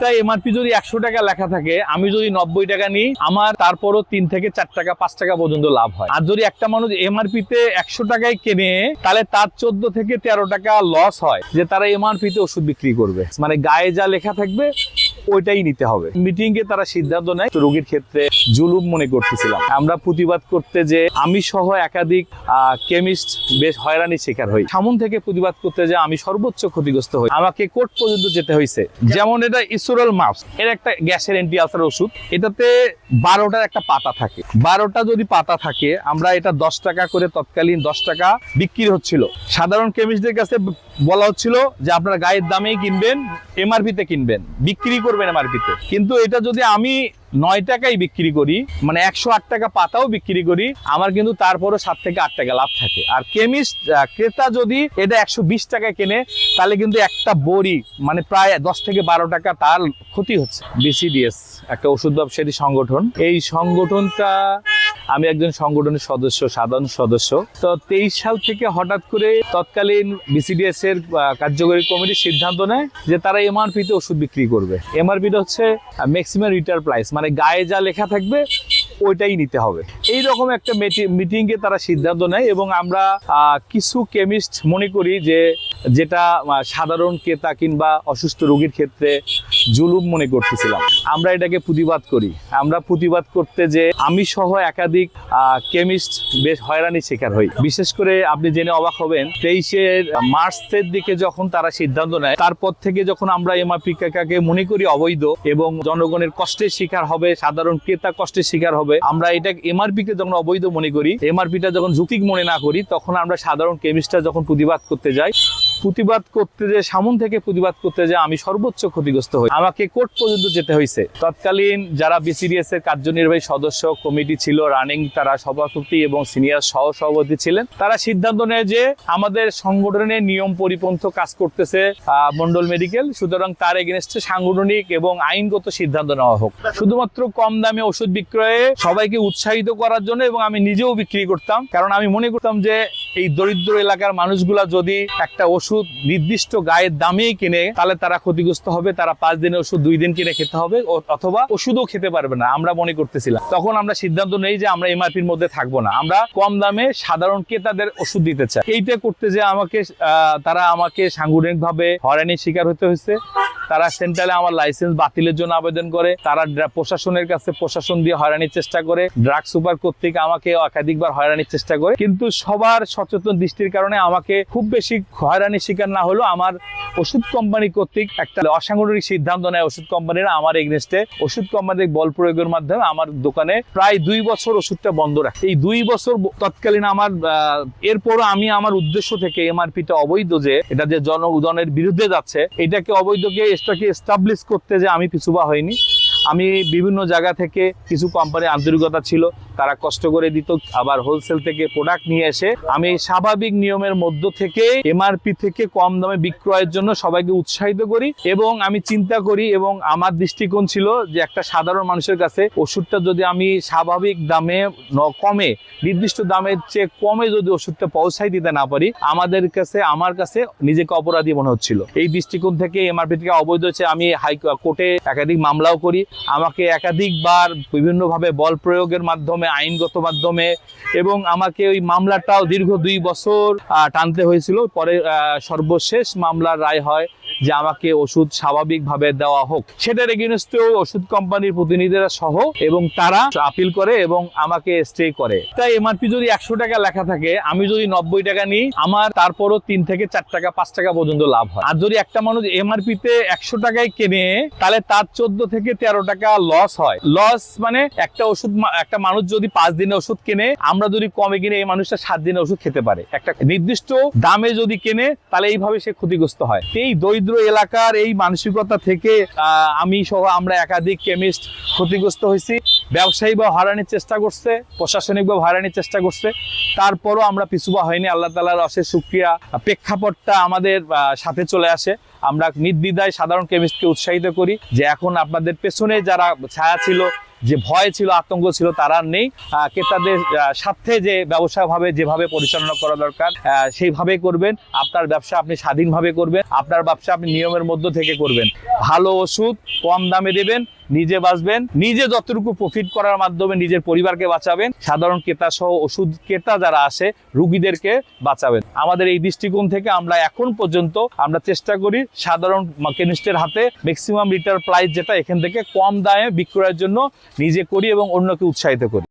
তাই এমআরপি যদি একশো টাকা লেখা থাকে, আমি যদি নব্বই টাকা নিই, আমার তারপরও তিন থেকে চার টাকা, পাঁচ টাকা পর্যন্ত লাভ হয়। আর যদি একটা মানুষ এমআরপি তে একশো টাকায় কেনে, তাহলে তার চোদ্দ থেকে তেরো টাকা লস হয়, যে তারা এমআরপি তে ওষুধ বিক্রি করবে। মানে গায়ে যা লেখা থাকবে, ওইটাই নিতে হবে। মিটিং এ তারা সিদ্ধান্ত নেয়। রোগীর ক্ষেত্রে জুলুম মনে করতেছিলাম। আমরা প্রতিবাদ করতে যে আমি সহ একাধিক কেমিস্ট বেশ হয়রানির শিকার হই। সামন থেকে প্রতিবাদ করতে যে আমি সর্বোচ্চ ক্ষতিগ্রস্ত হই। আমাকে কোর্ট পর্যন্ত যেতে হয়েছে যেমন এটা ইসোরাল মাপস এর একটা গ্যাসের অ্যান্টি আলসার ওষুধ। এটাতে বারোটার একটা পাতা থাকে। বারোটা যদি পাতা থাকে, আমরা এটা দশ টাকা করে তৎকালীন দশ টাকা বিক্রি হচ্ছিল। সাধারণ কেমিস্টদের কাছে বলা হচ্ছিল যে আপনার গায়ের দামেই কিনবেন এমআরপি তে কিনবেন। বিক্রি করবেন এমআরপি তে কিন্তু এটা যদি আমি নয় টাকাই বিক্রি করি মানে একশো আট টাকা পাতাও বিক্রি করি, আমার কিন্তু তারপরও সাত থেকে আট টাকা লাভ থাকে। আর কেমিস্ট ক্রেতা যদি এটা একশো বিশ টাকায় কেনে, তাহলে কিন্তু একটা বড়ি মানে প্রায় দশ থেকে বারো টাকা তার ক্ষতি হচ্ছে। বিসিডিএস একটা ওষুধ ব্যবসায়ী সংগঠন। এই সংগঠনটা আমি একজন সংগঠনের সদস্য, সাধারণ সদস্য। তো তেইশ সাল থেকে হঠাৎ করে তৎকালীন বিসিডিএস এর কার্যকরী কমিটি সিদ্ধান্ত নেয় যে তারা এমআরপিতে ওষুধ বিক্রি করবে। এমআরপিটা হচ্ছে ম্যাক্সিমাম রিটার প্রাইস মানে গায়ে যা লেখা থাকবে ওইটাই নিতে হবে। এই রকম একটা মিটিং এ তারা সিদ্ধান্ত নেয় এবং আমরা কিছু কেমিস্ট মনে করি যে, যেটা সাধারণ ক্রেতা কিংবা অসুস্থ রোগীর ক্ষেত্রে জুলুম মনে করতেছিলাম। আমরা এটাকে প্রতিবাদ করি। আমরা প্রতিবাদ করতে যে, আমি সহ একাধিক কেমিস্ট বেশ হয়রানির শিকার হই। বিশেষ করে আপনি জেনে অবাক হবেন তেইশের মার্চের দিকে যখন তারা সিদ্ধান্ত নেয়, তারপর থেকে যখন আমরা এমআরপি কাকাকে মনে করি অবৈধ এবং জনগণের কষ্টের শিকার হবে, সাধারণ ক্রেতা কষ্টের শিকার হবে আমরা এটা এমআরপি কে যখন অবৈধ মনে করি এমআরপিটা যখন যুক্তিক মনে না করি, তখন আমরা সাধারণ কেমিস্টরা যখন প্রতিবাদ করতে যাই প্রতিবাদ করতে যে, সামন থেকে প্রতিবাদ করতে যে, আমি সর্বোচ্চ ক্ষতিগ্রস্ত হই। আমাকে কোর্ট পর্যন্ত যেতে হয়েছে তৎকালীন যারা বিসিডিএস এর কার্যনির্বাহী সদস্য, কমিটি ছিল রানিং তারা সভাপতি এবং সিনিয়র সহ সভাপতি ছিলেন, তারা সিদ্ধান্ত নেয় যে, আমাদের সংগঠনের নিয়ম পরিপন্থ কাজ করতেছে মন্ডল মেডিকেল সুতরাং তার এগেনস্টে সাংগঠনিক এবং আইনগত সিদ্ধান্ত নেওয়া হোক। শুধুমাত্র কম দামে ওষুধ বিক্রয়ে সবাইকে উৎসাহিত করার জন্য এবং আমি নিজেও বিক্রি করতাম, কারণ আমি মনে করতাম যে এই দরিদ্র এলাকার মানুষগুলা যদি একটা ওষুধ নির্দিষ্ট গায়ের দামেই কিনে, তাহলে তারা ক্ষতিগ্রস্ত হবে, তারা পাঁচ দিনের ওষুধ দুই দিন কিনে খেতে হবে অথবা ওষুধও খেতে পারবে না, আমরা মনে করতেছিলাম। তখন আমরা সিদ্ধান্ত নেই যে আমরা এমআরপির মধ্যে থাকব না। আমরা কম দামে সাধারণ ক্রেতাদের ওষুধ দিতে চাই। এইটা করতে যে আমাকে তারা আমাকে সাংগঠনিক ভাবে হয়রানির শিকার হতে হয়েছে। তারা সেন্ট্রালে আমার লাইসেন্স বাতিলের জন্য আবেদন করে তারা প্রশাসনের কাছে প্রশাসন দিয়ে হয়রানির চেষ্টা করে ড্রাগ সুপার কর্তৃক আমাকে একাধিকবার হয়রানির চেষ্টা করে। কিন্তু সবার সচেতন দৃষ্টির কারণে আমাকে খুব বেশি হয়রানির শিকার না হলেও আমার ওষুধ কোম্পানি কর্তৃক একটা অসাংগঠনিক সিদ্ধান্ত নেয় ওষুধ কোম্পানিরা আমার এগনেস্টে ওষুধ কোম্পানির বল প্রয়োগের মাধ্যমে আমার দোকানে প্রায় দুই বছর ওষুধটা বন্ধ রাখে। এই দুই বছর তৎকালীন আমার আহ, এরপরও আমি আমার উদ্দেশ্য থেকে এমআরপিটা অবৈধ যে এটা যে জন উদনের বিরুদ্ধে যাচ্ছে এটাকে অবৈধকে এটাকে এস্টাবলিশ করতে যে আমি পিছুবা হয়নি আমি বিভিন্ন জায়গা থেকে কিছু কোম্পানির আন্তরিকতা ছিল। তারা কষ্ট করে দিত, আবার হোলসেল থেকে প্রোডাক্ট নিয়ে এসে আমি স্বাভাবিক নিয়মের মধ্য থেকে এমআরপি থেকে কম দামে বিক্রয়ের জন্য সবাইকে উৎসাহিত করি এবং আমি চিন্তা করি এবং আমার দৃষ্টিকোণ ছিল যে একটা সাধারণ মানুষের কাছে ওষুধটা যদি আমি স্বাভাবিক দামে কমে, নির্দিষ্ট দামের চেয়ে কমে যদি ওষুধটা পৌঁছাই দিতে না পারি, আমাদের কাছে, আমার কাছে নিজেকে অপরাধী মনে হচ্ছিল। এই দৃষ্টিকোণ থেকে এমআরপি থেকে অবৈধ হচ্ছে আমি হাই কোর্টে একাধিক মামলাও করি। আমাকে একাধিকবার বিভিন্নভাবে বল প্রয়োগের মাধ্যমে আইনগত মাধ্যমে এবং আমাকে ওই মামলাটাও দীর্ঘ দুই বছর টানতে হয়েছিল। পরে সর্বশেষ মামলার রায় হয়। যে আমাকে ওষুধ স্বাভাবিকভাবে দেওয়া হোক। সেটার এগেনস্টেও ওষুধ কোম্পানির প্রতিনিধিরা সহ এবং তারা আপিল করে এবং আমাকে স্টে করে। তাই এমআরপি যদি একশো টাকা লেখা থাকে, আমি যদি নব্বই টাকা নিই, আমার তারপরও তিন থেকে চার টাকা, পাঁচ টাকা পর্যন্ত লাভ হয়। আর যদি একটা মানুষ এমআরপি তে একশো টাকায় কেনে, তাহলে তার চোদ্দ থেকে তেরো টাকা লস হয়। লস মানে একটা ওষুধ একটা মানুষ যদি পাঁচ দিনে ওষুধ কেনে, আমরা যদি কমে কিনে এই মানুষটা সাত দিনে ওষুধ খেতে পারে। একটা নির্দিষ্ট দামে যদি কেনে, তাহলে এইভাবে সে ক্ষতিগ্রস্ত হয়। এই দরিদ্র এলাকার এই মানসিকতা থেকে আমি সহ আমরা একাধিক কেমিস্ট ক্ষতিগ্রস্ত হয়েছি। ব্যবসায়ী বা হয়রানির চেষ্টা করছে, প্রশাসনিক বা হয়রানির চেষ্টা করছে। তারপরও আমরা পিছুবা হয়নি, আল্লাহ তালার অশেষ সুক্রিয়া প্রেক্ষাপটটা আমাদের সাথে চলে আসে। আমরা নির্দ্বিধায় সাধারণ কেমিস্টকে উৎসাহিত করি যে এখন আপনাদের পেছনে যারা ছায়া ছিল যে ভয় ছিল, আতঙ্ক ছিল, তারা আর নেই। ক্রেতাদের স্বার্থে যে ব্যবসাভাবে যেভাবে পরিচালনা করা দরকার সেইভাবে করবেন। আপনার ব্যবসা আপনি স্বাধীনভাবে করবেন। আপনার ব্যবসা আপনি নিয়মের মধ্য থেকে করবেন। ভালো ওষুধ কম দামে দেবেন নিজে বাঁচবেন, নিজে যতটুকু প্রফিট করার মাধ্যমে নিজের পরিবারকে বাঁচাবেন, সাধারণ ক্রেতা সহ ওষুধ ক্রেতা যারা আসে রুগীদেরকে বাঁচাবেন। আমাদের এই দৃষ্টিকোণ থেকে আমরা এখন পর্যন্ত আমরা চেষ্টা করি সাধারণ কেমিস্টের হাতে ম্যাক্সিমাম লিটার প্রাইস যেটা এখান থেকে কম দামে বিক্রয়ের জন্য নিজে করি এবং অন্যকে উৎসাহিত করি।